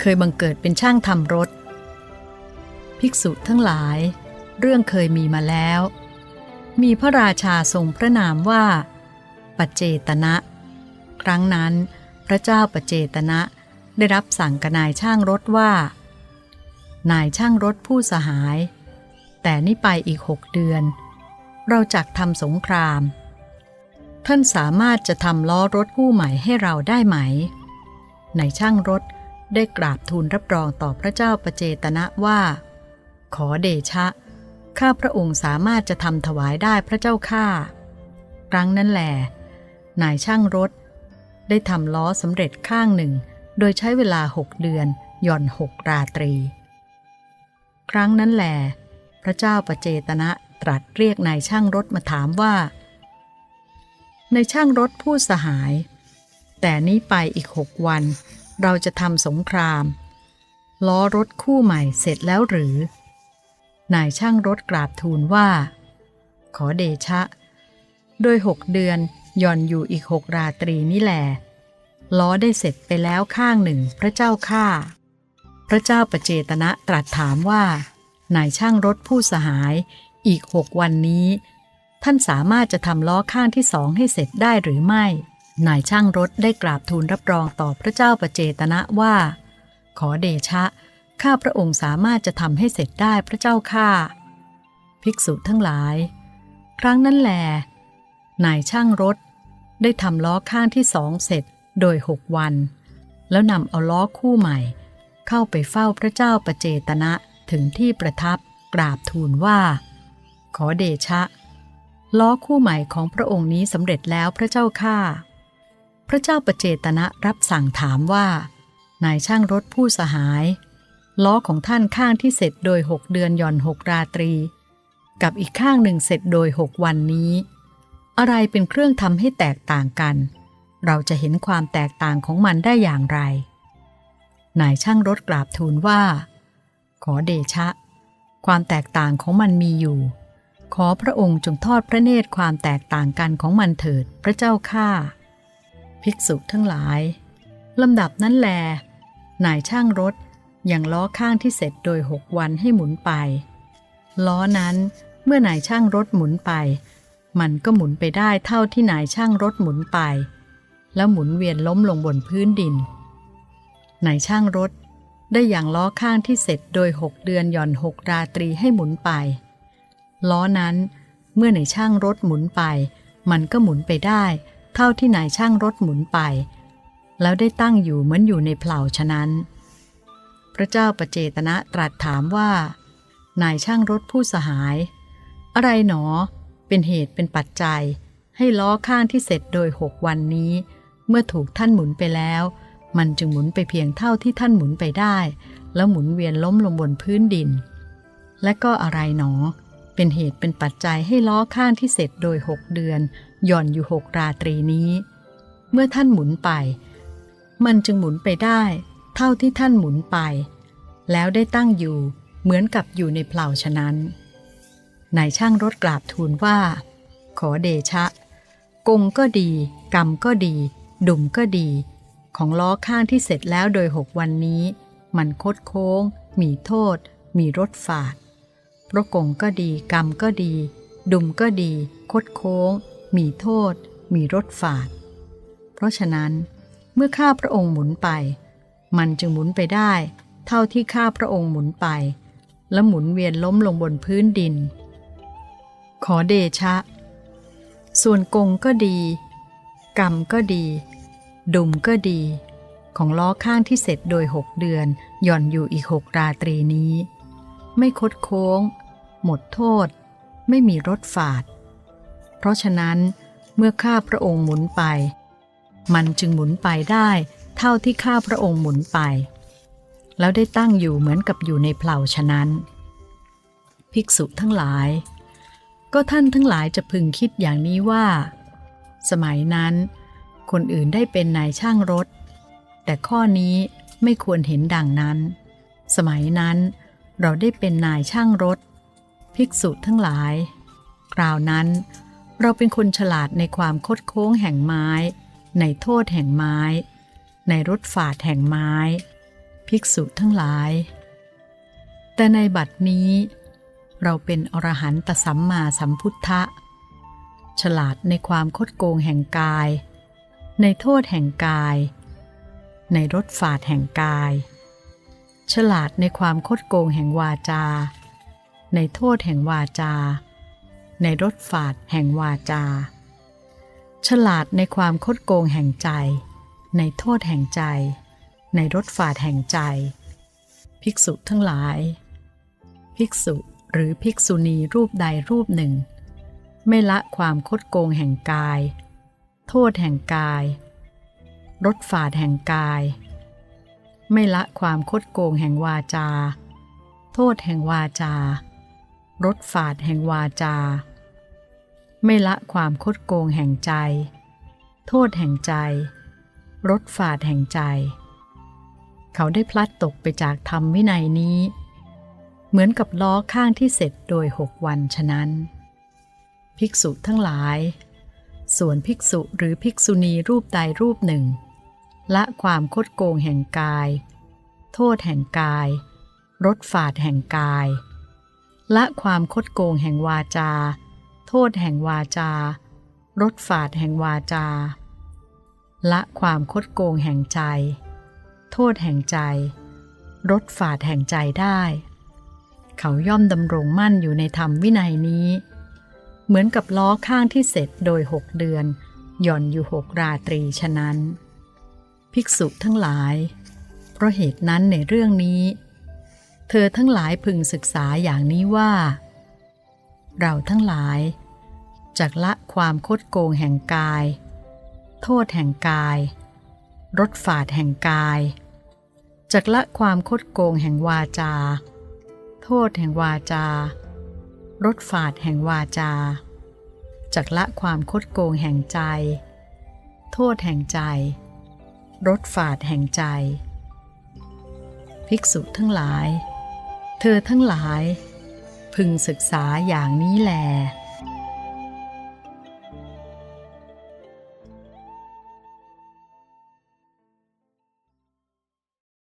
เคยบังเกิดเป็นช่างทำรถ ภิกษุทั้งหลาย เรื่องเคยมีมาแล้ว มีพระราชาทรงพระนามว่า ปัจเจตนะ ครั้งนั้น พระเจ้าปัจเจตนะได้รับสั่งกับนายช่างรถว่า นายช่างรถผู้สหาย แต่นี่ไปอีกหกเดือน เราจักทำสงคราม ท่านสามารถจะทำล้อรถคู่ใหม่ให้เราได้ไหมนายช่างรถ ได้กราบทูลรับรองต่อพระเจ้าประเจตนะว่า ขอเดชะ ข้าพระองค์สามารถจะทำถวายได้พระเจ้าข้าครั้งนั้นแหลนายช่างรถ ได้ทำล้อสำเร็จข้างหนึ่ง โดยใช้เวลาหกเดือนหย่อนหกราตรี ครั้งนั้นแหลพระเจ้าประเจตนะตรัสเรียกนายช่างรถมาถามว่า ในายช่างรถผู้สหาย แต่นี้ไปอีกหกวัน เราจะทำสงคราม ล้อรถคู่ใหม่เสร็จแล้วหรือ นายช่างรถกราบทูลว่า ขอเดชะ โดยหกเดือนย่อนอยู่อีกหกราตรีนี่แหละล้อได้เสร็จไปแล้วข้างหนึ่งพระเจ้าข้าพระเจ้าประเจตนะตรัสถามว่า นายช่างรถผู้สหายอีกหกวันนี้ ท่านสามารถจะทำล้อข้างที่สองให้เสร็จได้หรือไม่ นายช่างรถได้กราบทูลรับรองต่อพระเจ้าประเจตนะว่า ขอเดชะ ข้าพระองค์สามารถจะทำให้เสร็จได้พระเจ้าข้าภิกษุทั้งหลาย ครั้งนั้นแหลนายช่างรถ ได้ทำล้อข้างที่สองเสร็จโดยหกวัน แล้วนำเอาล้อคู่ใหม่ เข้าไปเฝ้าพระเจ้าประเจตนะถึงที่ประทับกราบทูลว่า ขอเดชะ ล้อคู่ใหม่ของพระองค์นี้สำเร็จแล้วพระเจ้าข้า พระเจ้าประเจตนะรับสั่งถามว่า นายช่างรถผู้สหาย ล้อของท่านข้างที่เสร็จโดยหกเดือนหย่อนหกราตรี กับอีกข้างหนึ่งเสร็จโดยหกวันนี้ อะไรเป็นเครื่องทำให้แตกต่างกัน เราจะเห็นความแตกต่างของมันได้อย่างไร นายช่างรถกราบทูลว่า ขอเดชะ ความแตกต่างของมันมีอยู่ ขอพระองค์จงทอดพระเนตรความแตกต่างกันของมันเถิดพระเจ้าข้า ภิกษุทั้งหลายลำดับนั้นแลนายช่างรถยังล้อข้างที่เสร็จโดยหกวันให้หมุนไป ล้อนั้นเมื่อนายช่างรถหมุนไป มันก็หมุนไปได้เท่าที่นายช่างรถหมุนไป แล้วหมุนเวียนล้มลงบนพื้นดินนายช่างรถได้อย่างล้อข้างที่เสร็จโดยหกเดือนหย่อนหกราตรีให้หมุนไป ล้อนั้นเมื่อนายช่างรถหมุนไป มันก็หมุนไปได้ เท่าที่นายช่างรถหมุนไป แล้วได้ตั้งอยู่เหมือนอยู่ในเผล่าฉะนั้น พระเจ้าประเจตนะตรัสถามว่า นายช่างรถผู้สหาย อะไรหนอ เป็นเหตุเป็นปัจจัย ให้ล้อข้างที่เสร็จโดยหกวันนี้ เมื่อถูกท่านหมุนไปแล้ว มันจึงหมุนไปเพียงเท่าที่ท่านหมุนไปได้ แล้วหมุนเวียนล้มลงบนพื้นดิน และก็อะไรหนอ เป็นเหตุเป็นปัจจัยให้ล้อข้างที่เสร็จโดยหกเดือน หย่อนอยู่หกราตรีนี้ เมื่อท่านหมุนไป มันจึงหมุนไปได้ เท่าที่ท่านหมุนไป แล้วได้ตั้งอยู่เหมือนกับอยู่ในเผล่าฉะนั้นนายช่างรถกราบทูลว่า ขอเดชะ กงก็ดี กรรมก็ดี ดุมก็ดี ของล้อข้างที่เสร็จแล้วโดยหกวันนี้ มันคดโค้ง มีโทษ มีรถฝาดเพราะกงก็ดี กรรมก็ดี ดุมก็ดี คดโค้ง มีโทษ มีรถฝาด เพราะฉะนั้น เมื่อข้าพระองค์หมุนไป มันจึงหมุนไปได้ เท่าที่ข้าพระองค์หมุนไป และหมุนเวียนล้มลงบนพื้นดิน ขอเดชะ ส่วนกงก็ดี กรรมก็ดี ดุมก็ดี ของล้อข้างที่เสร็จโดยหกเดือน หย่อนอยู่อีกหกราตรีนี้ ไม่คดโค้ง หมดโทษ ไม่มีรถฝาด เพราะฉะนั้นเมื่อข้าพระองค์หมุนไป มันจึงหมุนไปได้เท่าที่ข้าพระองค์หมุนไป แล้วได้ตั้งอยู่เหมือนกับอยู่ในเผล่าฉะนั้น ภิกษุทั้งหลาย ก็ท่านทั้งหลายจะพึงคิดอย่างนี้ว่า สมัยนั้น คนอื่นได้เป็นนายช่างรถ แต่ข้อนี้ไม่ควรเห็นดังนั้น สมัยนั้นเราได้เป็นนายช่างรถ ภิกษุทั้งหลาย คราวนั้น เราเป็นคนฉลาดในความคดโค้งแห่งไม้ ในโทษแห่งไม้ ในรถฝาดแห่งไม้ ภิกษุทั้งหลาย แต่ในบัดนี้ เราเป็นอรหันตสัมมาสัมพุทธะ ฉลาดในความคดโกงแห่งกาย ในโทษแห่งกาย ในรสฝาดแห่งกาย ฉลาดในความคดโกงแห่งวาจา ในโทษแห่งวาจา ในรสฝาดแห่งวาจา ฉลาดในความคดโกงแห่งใจ ในโทษแห่งใจ ในรสฝาดแห่งใจ ภิกษุทั้งหลาย ภิกษุหรือภิกษุณีรูปใดรูปหนึ่ง ไม่ละความคดโกงแห่งกาย โทษแห่งกายรสฝาดแห่งกาย ไม่ละความคดโกงแห่งวาจา โทษแห่งวาจารสฝาดแห่งวาจา ไม่ละความคดโกงแห่งใจ โทษแห่งใจรสฝาดแห่งใจ เขาได้พลัดตกไปจากธรรมวินัยนี้ เหมือนกับล้อข้างที่เสร็จโดยหกวันฉะนั้น ภิกษุทั้งหลาย ส่วนภิกษุหรือภิกษุณีรูปใดรูปหนึ่ง ละความคดโกงแห่งกาย โทษแห่งกายรสฝาดแห่งกาย ละความคดโกงแห่งวาจา โทษแห่งวาจารสฝาดแห่งวาจา ละความคดโกงแห่งใจ โทษแห่งใจรสฝาดแห่งใจได้ เขาย่อมดำรงมั่นอยู่ในธรรมวินัยนี้ เหมือนกับล้อข้างที่เสร็จโดยหกเดือน หย่อนอยู่หกราตรีฉะนั้น ภิกษุทั้งหลาย เพราะเหตุนั้นในเรื่องนี้ เธอทั้งหลายพึงศึกษาอย่างนี้ว่า เราทั้งหลายจากละความคดโกงแห่งกาย โทษแห่งกายรสฝาดแห่งกายจากละความคดโกงแห่งวาจา โทษแห่งวาจารสฝาดแห่งวาจาจากละความคดโกงแห่งใจ โทษแห่งใจรสฝาดแห่งใจ ภิกษุทั้งหลาย เธอทั้งหลาย พึงศึกษาอย่างนี้แล